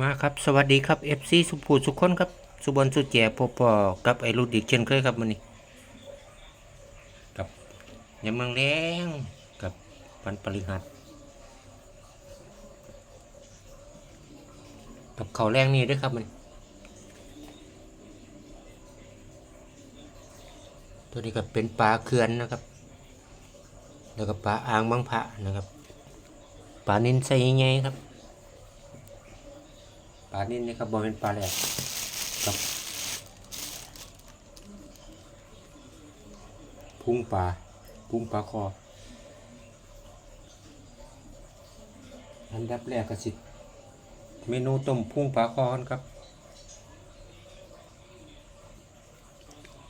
มาครับสวัสดีครับ FC สุภูสุขคนครับ สุบนสุแจพบปอกับไอรุดอีกเช่นเคยครับวันนี้กับยามเมืองแรงกับปันปริหัดกับเขาแรงนี่ด้วยครับมันตัวนี้ก็เป็นปลาเขื่อนนะครับ แล้วก็ปลาอ่างบางพระนะครับปลานินใส่ใหญ่ครับ ปลานิ่นี่ครับบอเป็นปลาแหลกกับพุงปลาพุงปลาคอ อันดับแรกก็สิเมนูต้มพุงปลาคอครับ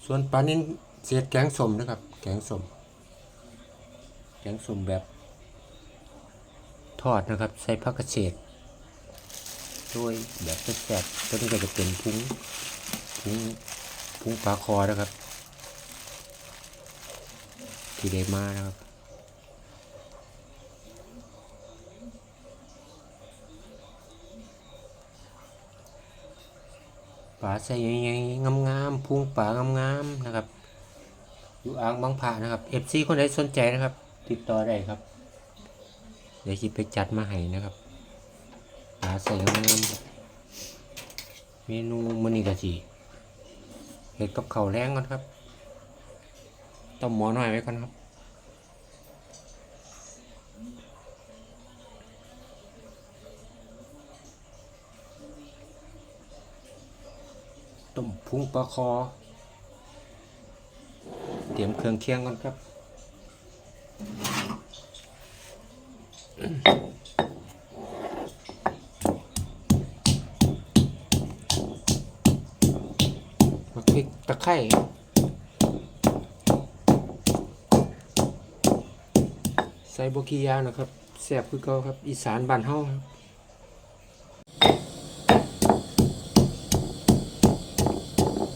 ส่วนปลานิ่นเสียดแกงสมนะครับ แกงสมแกงสมแบบทอดนะครับ ใส่ผักกระเฉด ด้วย แบบแซ่บๆตัวนี้ก็จะเป็นพุ้งพุ้งพุ้งปลาคอนะครับ ที่ได้มานะครับปลาใส่ใหญ่ๆงามๆพุ้งปลางามๆนะครับ อยู่อ่างบางผานะครับ FC คนใดสนใจนะครับ ติดต่อได้ครับ เดี๋ยวคิดไปจัดมาให้นะครับ ปลาใส่งามๆเมนูมันนี่กะจีเห็ดกับเขาวแรงก่อนครับต้มหมอหน่อยไว้ก่อนครับต้มพุงปลาคอ เตรียมเครื่องเคียงก่อนครับ มะพริกตะ ไคร้ใส่บกียานะครับแซ่บคือเก่าครับ อีสานบ้านเฮาครับ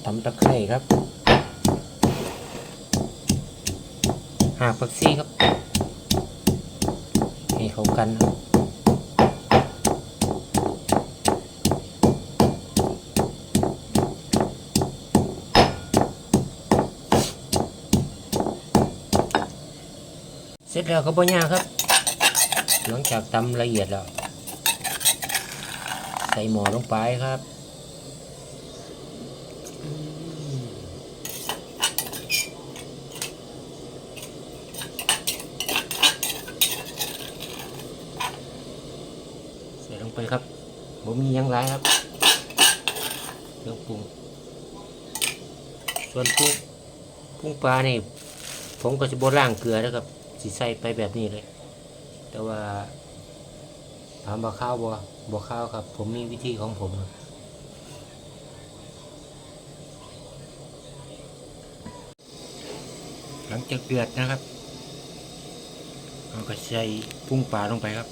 ตำตะไคร้ครับ หากผักซี่ครับ ให้เข้ากันครับ ร็จแล้วก็บ่ยากครับ หลังจากตำละเอียดแล้ว ใส่หม้อลงไปครับใส่ลงไปครับบ่มียังไรครับเครื่องปรุง ส่วนปรุงปรุงปลานี่ผมก็จะบล่างเกลือแล้วครับ สิใส่ไปแบบนี้เลย แต่ว่าถามบ่ข้าวบ่บ่ข้าวครับ ผมมีวิธีของผมหลังจากเดือดนะครับเราก็ใส่ปรุงปลาลงไปครับ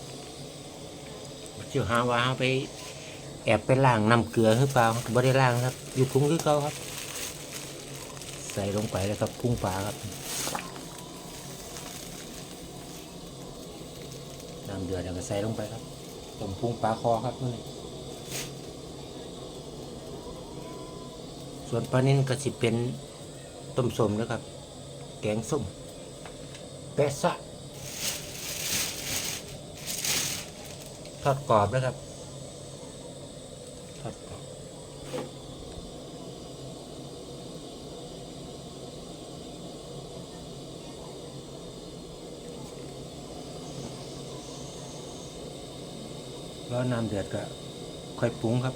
เชื่อหาว่าเอาไป แอบไปล้างน้ำเกลือหรือเปล่าบ่ได้ล้างครับ อยู่คุ้งคือเก่าครับ ใส่ลงไปแล้วครับพุ่งปลาครับ น้ำเดือดแล้วก็ใส่ลงไปครับต้มพุงปลาคอครับนี่ส่วนปลานิ่นก็สิเป็นต้มส้มนะครับ แกงส้มแปะซะทอดกรอบนะครับทอดกรอบ แล้วน้ำเดือดก็ค่อยปรุงครับ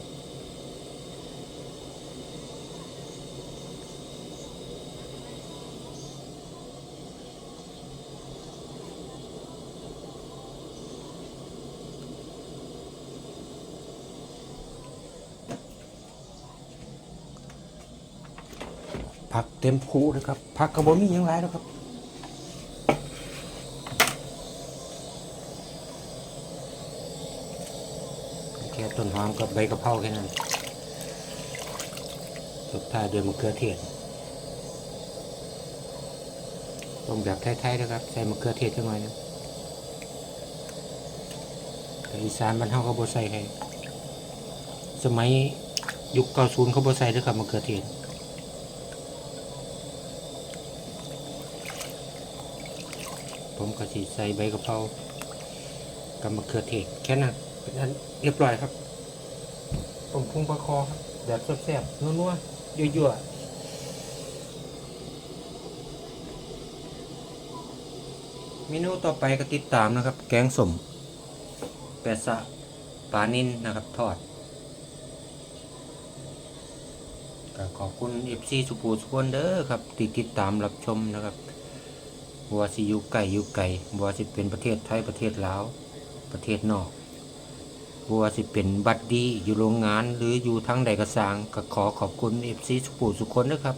ผักเต็มคูนะครับผักกระบอกมีหยังไรแล้วครับ แค่ ต้นหอมกับใบกะเพราแค่นั้นสุดท้ายด้วยมะเขือเทศต้มแบบไทยๆนะครับ ใส่มะเขือเทศจังหน่นะแต่อีสานมันเฮาก็บ่ใส่ให้สมัยยุคเก้าศูนย์เขาบ่ใส่ด้วยครับมะเขือเทศผมก็สิใส่ใบกะเพรากับมะเขือเทศแค่นั้นเป็นอันเรียบร้อยครับ ผมพุงปลาคอครับแบบแซ่บๆนัวๆยั่วๆเมนูต่อไปก็ติดตามนะครับ แกงสมแปะสะปลานินนะครับทอดก็ขอบคุณเอฟซีสุปูสุพนเด้อครับที่ติดตามรับชมนะครับบัวสิยู่ไก่ยู่ไก่บัวสิเป็นประเทศไทยประเทศลาวประเทศนอก วาสิเป็นบัตดีอยู่โรงงานหรืออยู่ทั้งใดกระสางก็ขอขอบคุณเอฟซีสุปูสุคนนะครับ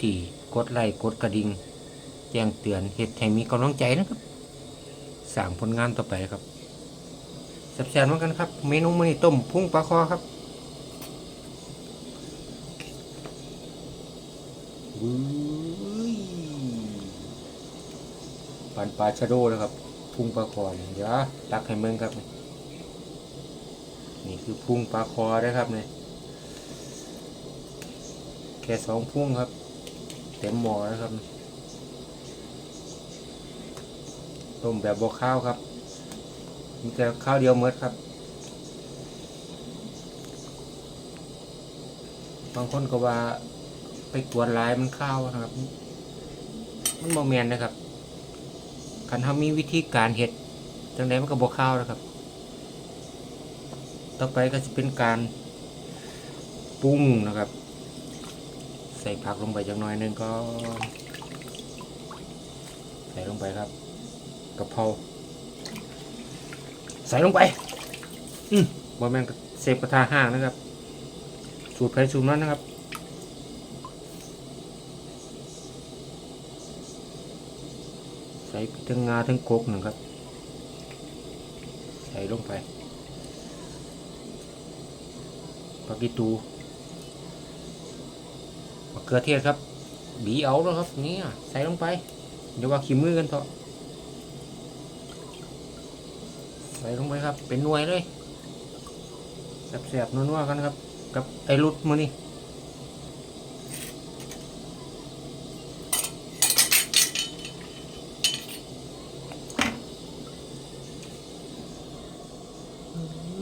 ที่กดไลค์กดกระดิ่งแจ้งเตือนเหตุให้มีกำลังใจนะครับสร้างผลงานต่อไปครับแซ่บๆเหมือนกันครับ เมนูมื้อนี้ต้มพุ่งปลาคอครับวุ้ยปันปลาชะโดนะครับ พุ่งปลาคอเนี่ยเดี๋ยวตักให้เมืองครับ นี่คือพุ่งปลาคอนะครับเนี่ยแค่สองพุ่งครับ เต็มหม้อนะครับต้มแบบบวข้าวครับมีแต่ข้าวเดียวเมดครับ บางคนก็ว่าไปกวนลายมันข้าวนะครับ มันโมเมนนะครับ คันทำมีวิธีการเห็ดจังไดมันก็บวข้าวนะครับ ต่อไปก็จะเป็นการปรุงนะครับ ใส่ผักลงไปจังน้อยนึงก็ ใส่ลงไปครับกะเพราใส่ลงไป อืมบอแมนก็เซฟกระทะห้างนะครับ สูตรไผ่สูตรนั้นนะครับ ใส่ ทั้งงาทั้งกกนะครับ ใส่ลงไปปากิตูมะเขือเทศครับบีเอาแล้วครับนี่ใส่ลงไป เดี๋ยวว่าขีมือกันเถอะใส่ลงไปครับ เป็นหน่วยเลยแสบๆนัวๆกันครับ กับไอรุดมือนี่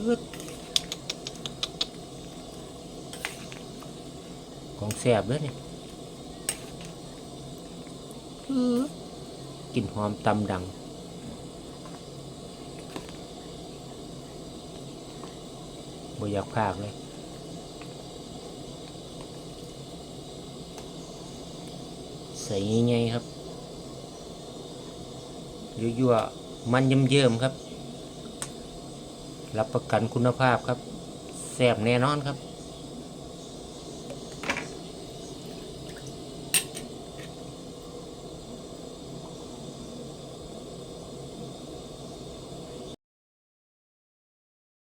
ของแสบเลยเนี่ยกลิ่นหอมตำดังบ่อยากพากเลยใส่ใหญ่ๆครับยั่วๆมันเยิ้มๆครับ รับประกันคุณภาพครับแซ่บแน่นอนครับ